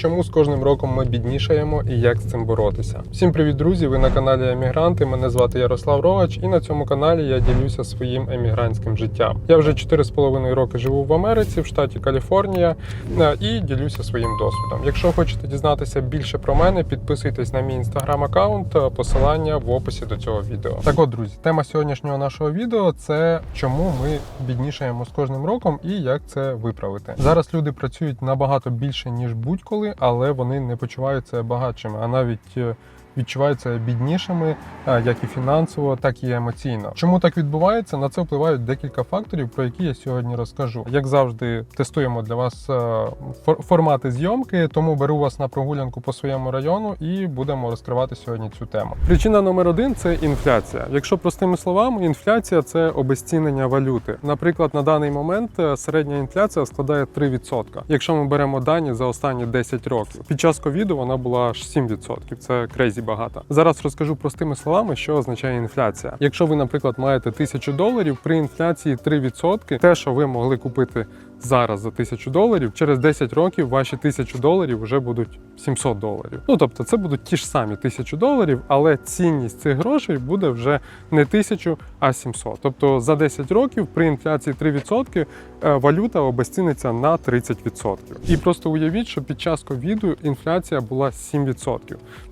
чому з кожним роком ми біднішаємо і як з цим боротися. Всім привіт, друзі! Ви на каналі Емігранти. Мене звати Ярослав Рогач, і на цьому каналі я ділюся своїм емігрантським життям. Я вже 4,5 роки живу в Америці, в штаті Каліфорнія, е, і ділюся своїм досвідом. Якщо хочете дізнатися більше про мене, підписуйтесь на мій інстаграм аккаунт, посилання в описі до цього відео. Так от, друзі, тема сьогоднішнього нашого відео це чому ми біднішаємо з кожним роком і як це виправити. Зараз люди працюють набагато більше ніж будь-коли, але вони не почуваються багатшими, а навіть е, відчуваються біднішими, е, як і фінансово, так і емоційно. Чому так відбувається? На це впливають декілька факторів, про які я сьогодні розкажу. Як завжди, тестуємо для вас е, формати зйомки, тому беру вас на прогулянку по своєму району і будемо розкривати сьогодні цю тему. Причина номер один це інфляція. Якщо простими словами, інфляція це обезцінення валюти. Наприклад, на даний момент е, середня інфляція складає 3%. Якщо ми беремо дані за останні 10 років. Під час ковіду вона була аж 7%. Це крейзі багато. Зараз розкажу простими словами, що означає інфляція. Якщо ви, наприклад, маєте 1000 доларів при інфляції 3%, те, що ви могли купити зараз за 1000 доларів, через 10 років ваші 1000 доларів вже будуть 700 доларів. Ну тобто, це будуть ті ж самі 1000 доларів, але цінність цих грошей буде вже не 1000, а 700. Тобто за 10 років при інфляції 3% е, валюта обезціниться на 30%. І просто уявіть, що під час ковіду інфляція була 7%.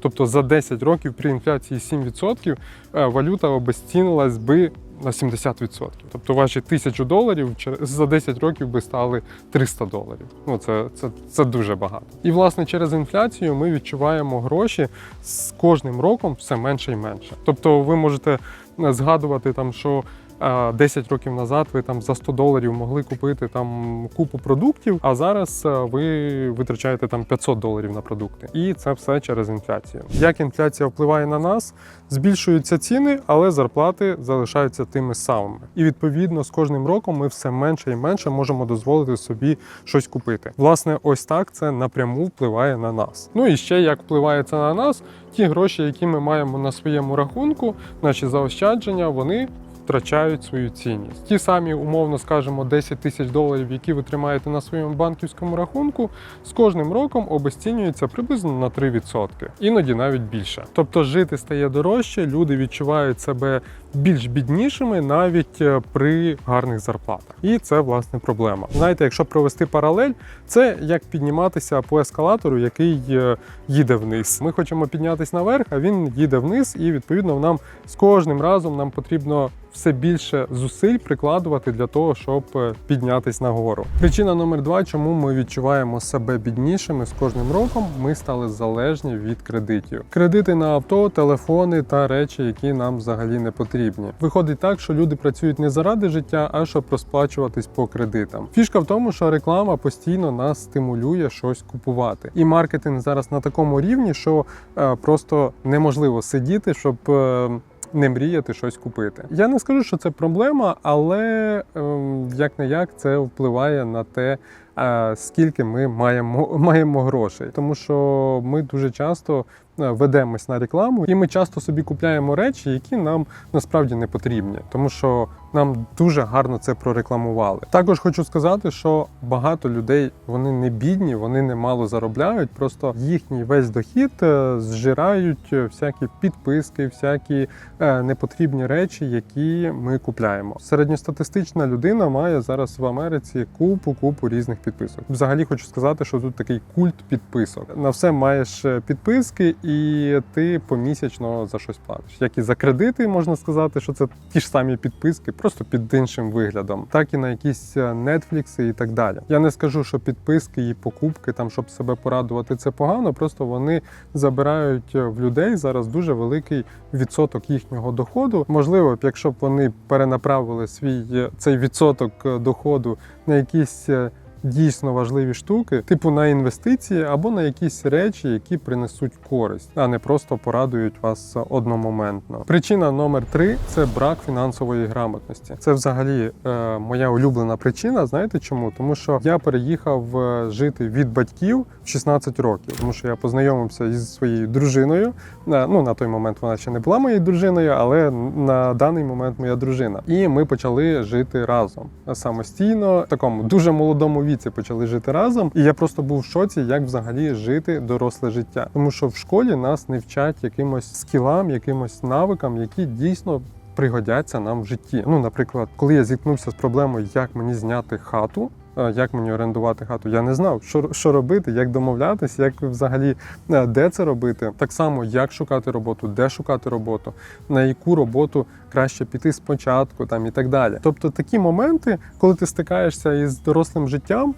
Тобто за 10 років при інфляції 7% е, валюта обезцінилась би на 70%. Тобто ваші 1000 доларів за 10 років би стали 300 доларів. Ну це, це, це дуже багато. І власне через інфляцію ми відчуваємо гроші з кожним роком все менше і менше. Тобто ви можете е, згадувати там, що 10 років назад ви там за 100 доларів могли купити там купу продуктів, а зараз е, ви витрачаєте там 500 доларів на продукти. І це все через інфляцію. Як інфляція впливає на нас? Збільшуються ціни, але зарплати залишаються тими самими. І відповідно з кожним роком ми все менше і менше можемо дозволити собі щось купити. Власне, ось так це напряму впливає на нас. Ну і ще як впливає це на нас, ті гроші, які ми маємо на своєму рахунку, наші заощадження, вони втрачають свою цінність. Ті самі, умовно скажемо, 10 тисяч доларів, які ви тримаєте на своєму банківському рахунку, з кожним роком обесцінюються приблизно на 3%, іноді навіть більше. Тобто жити стає дорожче, люди відчувають себе більш біднішими навіть е, при гарних зарплатах. І це власне проблема. Знаєте, якщо провести паралель, це як підніматися по ескалатору, який е, їде вниз. Ми хочемо піднятися наверх, а він їде вниз, і відповідно нам з кожним разом нам потрібно все більше зусиль прикладувати для того, щоб е, піднятись нагору. Причина номер два, чому ми відчуваємо себе біднішими з кожним роком, ми стали залежні від кредитів. Кредити на авто, телефони та речі, які нам взагалі не потрібні. Виходить так, що люди працюють не заради життя, а щоб розплачуватись по кредитам. Фішка в тому, що реклама постійно нас стимулює щось купувати. І маркетинг зараз на такому рівні, що е, просто неможливо сидіти, щоб. е, не мріяти щось купити. Я не скажу, що це проблема, але як не як це впливає на те, е, скільки ми маємо, маємо грошей. Тому що ми дуже часто ведемось на рекламу, і ми часто собі купляємо речі, які нам насправді не потрібні, тому що нам дуже гарно це прорекламували. Також хочу сказати, що багато людей вони не бідні, вони не мало заробляють. Просто їхній весь дохід е, зжирають е, всякі підписки, всякі е, непотрібні речі, які ми купляємо. Середньостатистична людина має зараз в Америці купу купу різних підписок. Взагалі хочу сказати, що тут такий культ підписок. На все маєш е, підписки, і ти помісячно за щось платиш. Як і за кредити, можна сказати, що це ті ж самі підписки, просто під іншим виглядом, так і на якісь е, Netflix і так далі. Я не скажу, що підписки і покупки, там щоб себе порадувати, це погано. Просто вони забирають е, в людей зараз дуже великий відсоток їхнього доходу. Можливо, якщо б вони перенаправили свій е, цей відсоток е, доходу на якісь. Е, Дійсно важливі штуки, типу на інвестиції або на якісь речі, які принесуть користь, а не просто порадують вас одномоментно. Причина номер три це брак фінансової грамотності. Це взагалі е, моя улюблена причина. Знаєте чому? Тому що я переїхав е, жити від батьків в 16 років, тому що я познайомився із своєю дружиною. Е, ну на той момент вона ще не була моєю дружиною, але на даний момент моя дружина. І ми почали жити разом самостійно, в такому дуже молодому віці. Віці почали жити разом. І я просто був в шоці, як взагалі жити доросле життя. Тому що в школі нас не вчать якимось скілам, якимось навикам, які дійсно. Пригодяться нам в житті. Ну, наприклад, коли я зіткнувся з проблемою, як мені зняти хату, як мені орендувати хату, я не знав, що, що робити, як домовлятися, як взагалі е, де це робити. Так само, як шукати роботу, де шукати роботу, на яку роботу краще піти спочатку, там і так далі. Тобто такі моменти, коли ти стикаєшся із дорослим життям,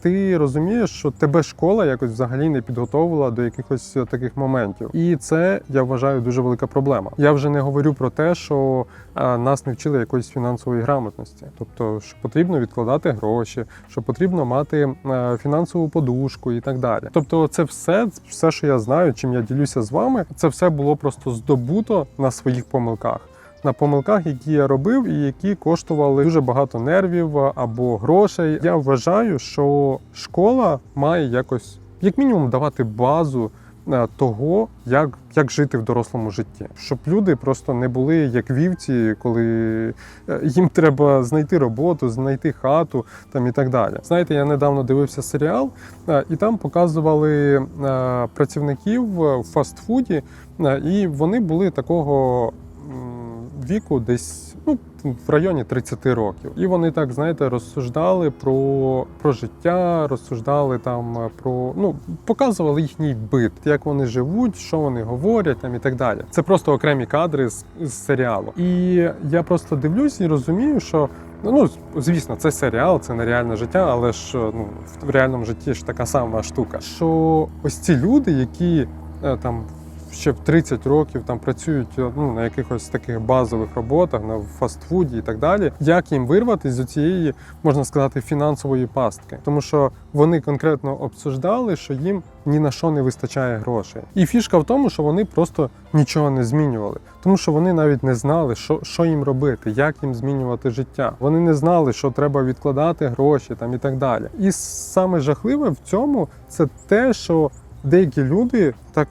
ти розумієш, що тебе школа якось взагалі не підготовила до якихось е, таких моментів. І це я вважаю дуже велика проблема. Я вже не говорю про те, що нас не вчили якоїсь фінансової грамотності, тобто, що потрібно відкладати гроші, що потрібно мати е, фінансову подушку і так далі. Тобто, це все, все, що я знаю, чим я ділюся з вами, це все було просто здобуто на своїх помилках. На помилках, які я робив, і які коштували дуже багато нервів або грошей. Я вважаю, що школа має якось, як мінімум, давати базу того, як, як жити в дорослому житті, щоб люди просто не були як вівці, коли е, їм треба знайти роботу, знайти хату там і так далі. Знаєте, я недавно дивився серіал, е, і там показували е, працівників в фастфуді, е, і вони були такого віку, десь ну. В районі 30 років, і вони так знаєте розсуждали про, про життя, розсуждали там е, про ну показували їхній бит, як вони живуть, що вони говорять там і так далі. Це просто окремі кадри з, з серіалу. І я просто дивлюсь і розумію, що ну звісно, це серіал, це нереальне життя, але ж ну в реальному житті ж така сама штука. Що ось ці люди, які е, там ще в 30 років там працюють ну, на якихось таких базових роботах, на фастфуді і так далі. Як їм вирватися з цієї, можна сказати, фінансової пастки? Тому що вони конкретно обсуждали, що їм ні на що не вистачає грошей. І фішка в тому, що вони просто нічого не змінювали, тому що вони навіть не знали, що, що їм робити, як їм змінювати життя. Вони не знали, що треба відкладати гроші там і так далі. І саме жахливе в цьому це те, що деякі люди так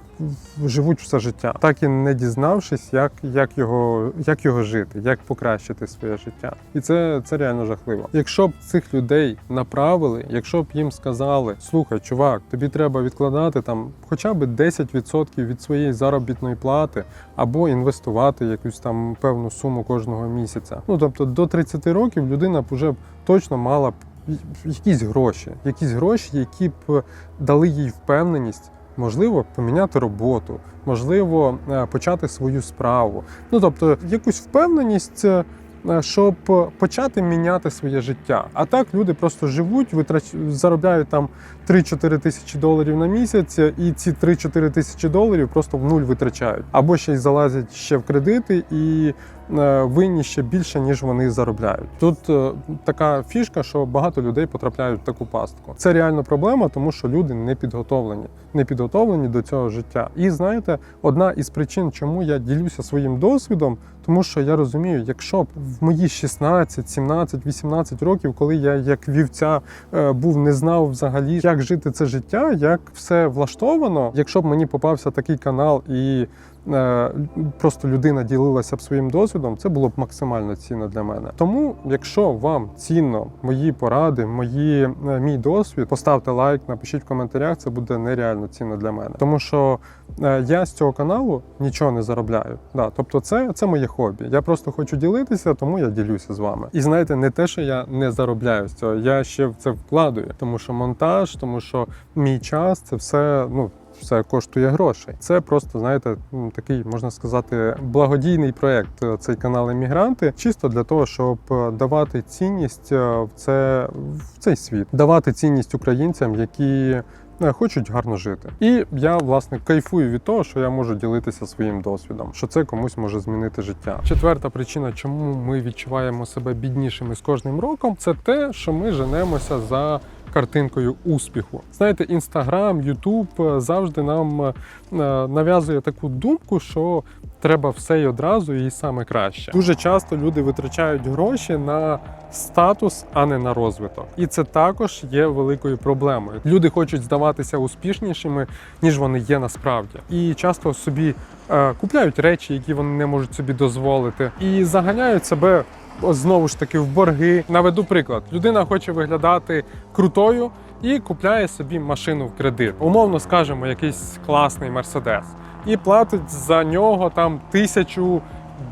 живуть все життя, так і не дізнавшись, як, як, його, як його жити, як покращити своє життя. І це, це реально жахливо. Якщо б цих людей направили, якщо б їм сказали, слухай, чувак, тобі треба відкладати там хоча б 10% від своєї заробітної плати, або інвестувати якусь там певну суму кожного місяця. Ну тобто до 30 років людина б вже точно мала б якісь гроші, якісь гроші, які б дали їй впевненість. Можливо, поміняти роботу, можливо, е, почати свою справу. Ну тобто, якусь впевненість, е, щоб почати міняти своє життя. А так люди просто живуть, витрач... заробляють там 3-4 тисячі доларів на місяць, і ці 3-4 тисячі доларів просто в нуль витрачають. Або ще й залазять ще в кредити і е, винні ще більше, ніж вони заробляють. Тут е, така фішка, що багато людей потрапляють в таку пастку. Це реально проблема, тому що люди не підготовлені, не підготовлені до цього життя. І знаєте, одна із причин, чому я ділюся своїм досвідом, тому що я розумію, якщо б в мої 16, 17, 18 років, коли я як вівця е, був, не знав взагалі, як жити це життя, як все влаштовано, якщо б мені попався такий канал і е, просто людина ділилася б своїм досвідом, це було б максимально цінно для мене. Тому, якщо вам цінно мої поради, мої е, мій досвід, поставте лайк, напишіть в коментарях. Це буде нереально цінно для мене, тому що е, я з цього каналу нічого не заробляю. Да, тобто, це, це моє хобі. Я просто хочу ділитися, тому я ділюся з вами. І знаєте, не те, що я не заробляю з цього, я ще в це вкладую, тому що монтаж, тому що мій час це все ну. Все коштує грошей. Це просто, знаєте, такий можна сказати, благодійний проект. е, Цей канал Емігранти, чисто для того, щоб е, давати цінність е, в це в цей світ, давати цінність українцям, які хочуть гарно жити. І я власне кайфую від того, що я можу ділитися своїм досвідом, що це комусь може змінити життя. Четверта причина, чому ми відчуваємо себе біднішими з кожним роком, це те, що ми женемося за. Картинкою успіху, знаєте, інстаграм, Ютуб завжди нам е, нав'язує таку думку, що треба все й одразу, і саме краще. Дуже часто люди витрачають гроші на статус, а не на розвиток. І це також є великою проблемою. Люди хочуть здаватися успішнішими, ніж вони є насправді, і часто собі е, купляють речі, які вони не можуть собі дозволити, і заганяють себе знову ж таки в борги. Наведу приклад: людина хоче виглядати крутою і купляє собі машину в кредит. Умовно скажемо, якийсь класний мерседес, і платить за нього там тисячу.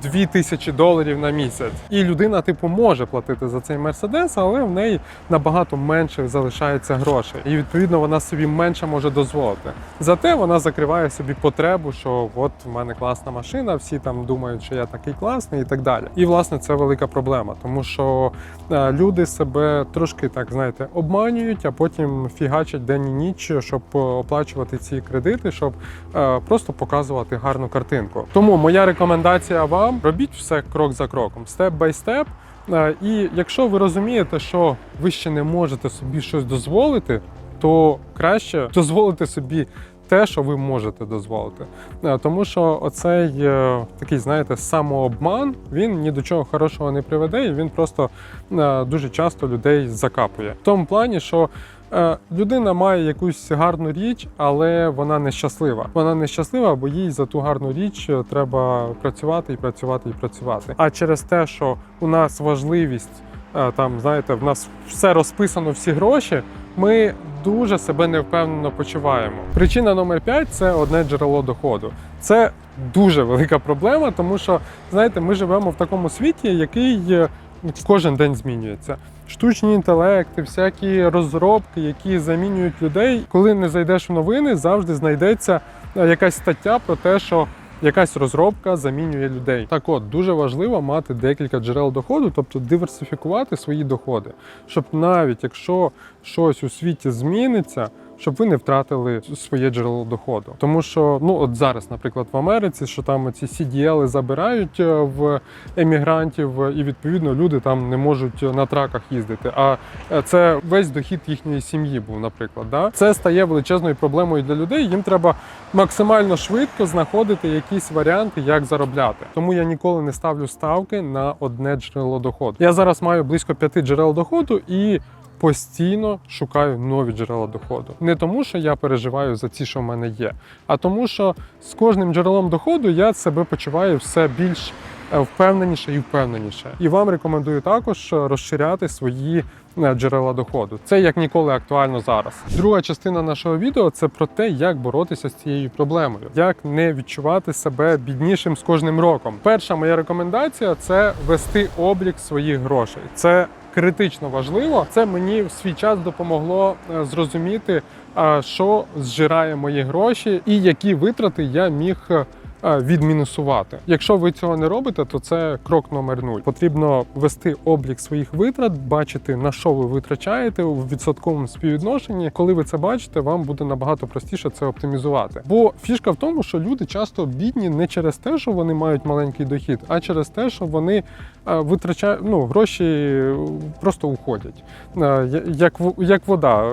Дві тисячі доларів на місяць, і людина, типу, може платити за цей мерседес, але в неї набагато менше залишається грошей, і відповідно вона собі менше може дозволити. Зате вона закриває собі потребу, що от в мене класна машина, всі там думають, що я такий класний, і так далі. І власне це велика проблема, тому що е, люди себе трошки так знаєте обманюють, а потім фігачать день і ніч, щоб оплачувати ці кредити, щоб е, просто показувати гарну картинку. Тому моя рекомендація вам робіть все крок за кроком, степ бай степ. Е, І якщо ви розумієте, що ви ще не можете собі щось дозволити, то краще дозволити собі те, що ви можете дозволити. Е, Тому що оцей е, такий, знаєте, самообман він ні до чого хорошого не приведе, і він просто дуже часто людей закапує. В тому плані, що людина має якусь гарну річ, але вона нещаслива. Вона нещаслива, бо їй за ту гарну річ е, треба працювати і працювати і працювати. А через те, що у нас важливість е, там, знаєте, в нас все розписано, всі гроші. Ми дуже себе невпевнено почуваємо. Причина номер 5 – це одне джерело доходу. Це дуже велика проблема, тому що знаєте, ми живемо в такому світі, який е, кожен день змінюється. Штучні інтелекти, всякі розробки, які замінюють людей. Коли не зайдеш в новини, завжди знайдеться е, якась стаття про те, що якась розробка замінює людей. Так от дуже важливо мати декілька джерел доходу, тобто диверсифікувати свої доходи, щоб навіть якщо щось у світі зміниться. Щоб ви не втратили своє джерело доходу, тому що ну от зараз, наприклад, в Америці, що там ці CDL забирають е, в емігрантів, е, і відповідно люди там не можуть на траках їздити. А е, це весь дохід їхньої сім'ї був, наприклад. Да? Це стає величезною проблемою для людей. Їм треба максимально швидко знаходити якісь варіанти, як заробляти. Тому я ніколи не ставлю ставки на одне джерело доходу. Я зараз маю близько п'яти джерел доходу і. Постійно шукаю нові джерела доходу. Не тому, що я переживаю за ті, що в мене є, а тому, що з кожним джерелом доходу я себе почуваю все більш е, впевненіше і впевненіше. І вам рекомендую також розширяти свої е, джерела доходу. Це як ніколи актуально зараз. Друга частина нашого відео це про те, як боротися з цією проблемою, як не відчувати себе біднішим з кожним роком. Перша моя рекомендація це вести облік своїх грошей. Це критично важливо. Це мені в свій час допомогло е, зрозуміти, що зжирає мої гроші і які витрати я міг. Е, Відмінусувати. Якщо ви цього не робите, то це крок номер нуль. Потрібно вести облік своїх витрат, бачити на що ви витрачаєте у відсотковому співвідношенні. Коли ви це бачите, вам буде набагато простіше це оптимізувати. Бо фішка в тому, що люди часто бідні не через те, що вони мають маленький дохід, а через те, що вони е, витрачають ну, гроші просто уходять. Е, Як як вода,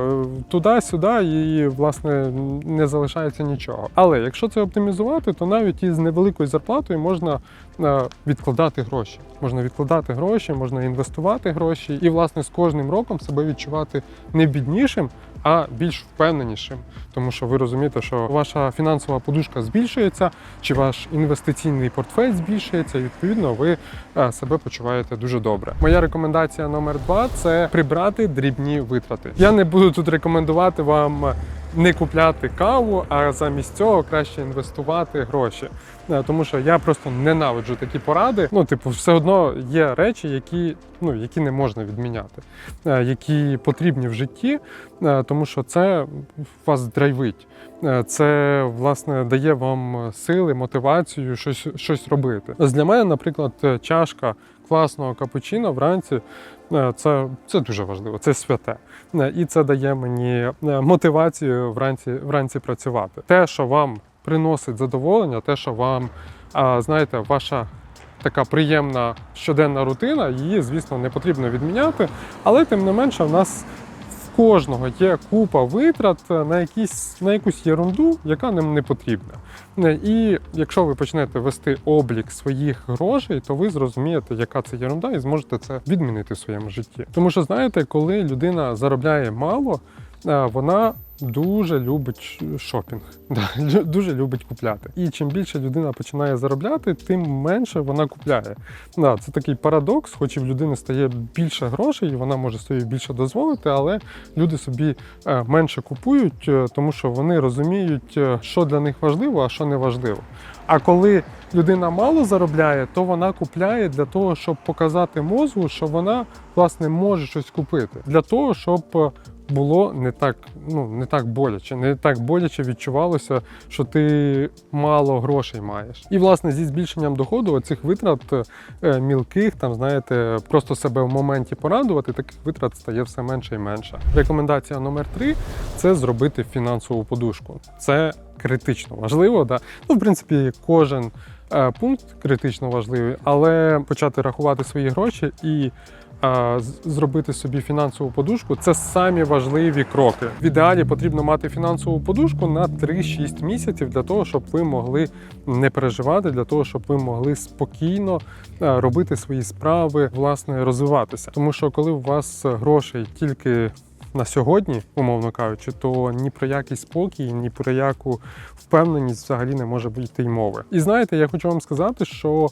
туди-сюди, і власне не залишається нічого. Але якщо це оптимізувати, то навіть із невеликою зарплатою можна е, відкладати гроші. Можна відкладати гроші, можна інвестувати гроші, і власне з кожним роком себе відчувати не біднішим, а більш впевненішим. Тому що ви розумієте, що ваша фінансова подушка збільшується, чи ваш інвестиційний портфель збільшується, і відповідно ви е, себе почуваєте дуже добре. Моя рекомендація номер два це прибрати дрібні витрати. Я не буду тут рекомендувати вам. Не купляти каву, а замість цього краще інвестувати гроші. Е, Тому що я просто ненавиджу такі поради. Ну, типу, все одно є речі, які, ну, які не можна відміняти, е, які потрібні в житті, е, тому що це вас драйвить. Це власне дає вам сили, мотивацію щось, щось робити. Для мене, наприклад, чашка класного капучино вранці е, це, це дуже важливо, це святе. Е, І це дає мені е, мотивацію вранці, вранці працювати. Те, що вам приносить задоволення, те, що вам, знаєте, ваша така приємна щоденна рутина, її, звісно, не потрібно відміняти. Але тим не менше, в нас кожного є купа витрат на якісь на якусь єрунду, яка нам не потрібна. Е, І якщо ви почнете вести облік своїх грошей, то ви зрозумієте, яка це єрунда, і зможете це відмінити в своєму житті. Тому що знаєте, коли людина заробляє мало, вона дуже любить шопінг, дуже любить купляти. І чим більше людина починає заробляти, тим менше вона купляє. Це такий парадокс, хоч і в людини стає більше грошей, і вона може собі більше дозволити, але люди собі е, менше купують, е, тому що вони розуміють, е, що для них важливо, а що не важливо. А коли людина мало заробляє, то вона купляє для того, щоб показати мозку, що вона власне може щось купити, для того, щоб було не так, ну не так боляче, не так боляче відчувалося, що ти мало грошей маєш. І власне зі збільшенням доходу оцих витрат е, мілких, там знаєте, просто себе в моменті порадувати, таких витрат стає все менше і менше. Рекомендація номер три це зробити фінансову подушку. Це критично важливо. Да? Ну, в принципі, кожен е, пункт критично важливий, але почати рахувати свої гроші і зробити собі фінансову подушку це самі важливі кроки. В ідеалі потрібно мати фінансову подушку на 3-6 місяців для того, щоб ви могли не переживати, для того, щоб ви могли спокійно робити свої справи, власне, розвиватися. Тому що коли у вас грошей тільки на сьогодні, умовно кажучи, то ні про який спокій, ні про яку впевненість взагалі не може бути й мови. І знаєте, я хочу вам сказати, що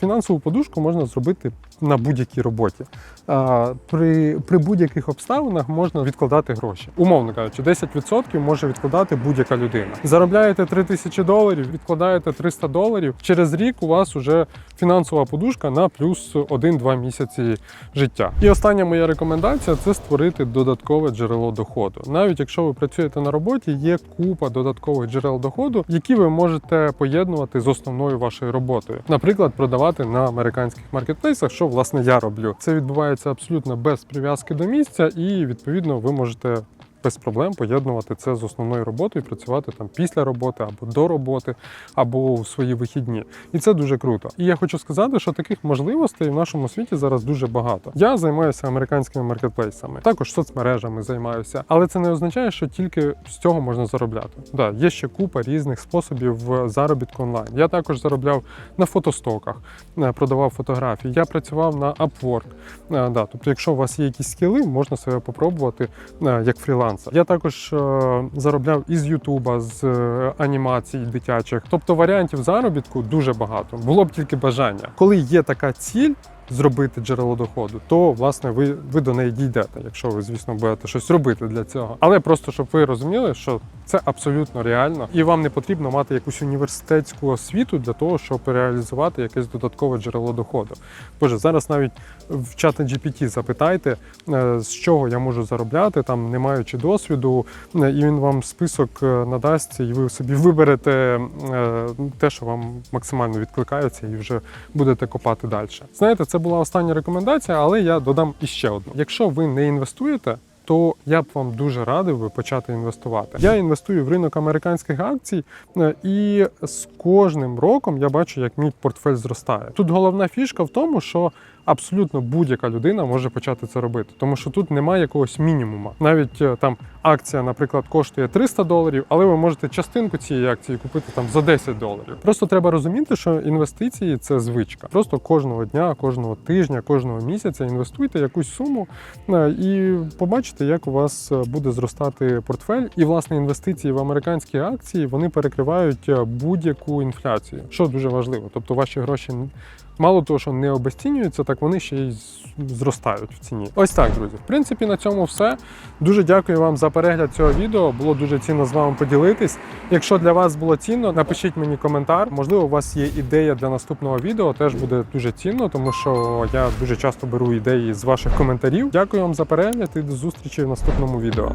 фінансову подушку можна зробити на будь-якій роботі. Е, при, при будь-яких обставинах можна відкладати гроші. Умовно кажучи, 10% може відкладати будь-яка людина. Заробляєте 3 тисячі доларів, відкладаєте 300 доларів. Через рік у вас вже фінансова подушка на плюс 1-2 місяці життя. І остання моя рекомендація це створити додаткове джерело доходу. Навіть якщо ви працюєте на роботі, є купа додаткових джерел доходу, які ви можете поєднувати з основною вашою роботою. Наприклад, продавати на американських маркетплейсах, що власне я роблю. Це відбувається абсолютно без прив'язки до місця, і відповідно ви можете. Без проблем поєднувати це з основною роботою, і працювати там після роботи або до роботи, або у свої вихідні. І це дуже круто. І я хочу сказати, що таких можливостей в нашому світі зараз дуже багато. Я займаюся американськими маркетплейсами, також соцмережами займаюся, але це не означає, що тільки з цього можна заробляти. Да, є ще купа різних способів е, заробітку онлайн. Я також заробляв на фотостоках, е, продавав фотографії. Я працював на Upwork. Е, Да, тобто, якщо у вас є якісь скіли, можна себе попробувати як фрілансер. Я також е, заробляв із Ютуба, з е, анімацій дитячих. Тобто варіантів заробітку дуже багато. Було б тільки бажання. Коли є така ціль. Зробити джерело доходу, то власне ви, ви до неї дійдете, якщо ви, звісно, будете щось робити для цього. Але просто щоб ви розуміли, що це абсолютно реально, і вам не потрібно мати якусь університетську освіту для того, щоб реалізувати якесь додаткове джерело доходу. Боже, зараз навіть в чат GPT запитайте, е, з чого я можу заробляти, там не маючи досвіду, е, і він вам список е, надасть, і ви собі виберете те, що вам максимально відкликається, і вже будете копати далі. Знаєте, це була остання рекомендація, але я додам іще одну. Якщо ви не інвестуєте. То я б вам дуже радив би почати інвестувати. Я інвестую в ринок американських акцій, е, і з кожним роком я бачу, як мій портфель зростає. Тут головна фішка в тому, що абсолютно будь-яка людина може почати це робити, тому що тут немає якогось мінімуму. Навіть е, там акція, наприклад, коштує 300 доларів, але ви можете частинку цієї акції купити там за 10 доларів. Просто треба розуміти, що інвестиції це звичка. Просто кожного дня, кожного тижня, кожного місяця інвестуйте якусь суму е, і побачите, як у вас е, буде зростати портфель. І власне інвестиції в американські акції вони перекривають будь-яку інфляцію, що дуже важливо. Тобто ваші гроші мало того, що не обесцінюються, так вони ще й зростають в ціні. Ось так, друзі. В принципі, на цьому все. Дуже дякую вам за перегляд цього відео. Було дуже цінно з вами поділитись. Якщо для вас було цінно, напишіть мені коментар. Можливо, у вас є ідея для наступного відео. Теж буде дуже цінно, тому що я дуже часто беру ідеї з ваших коментарів. Дякую вам за перегляд і до зустрічі в наступному відео.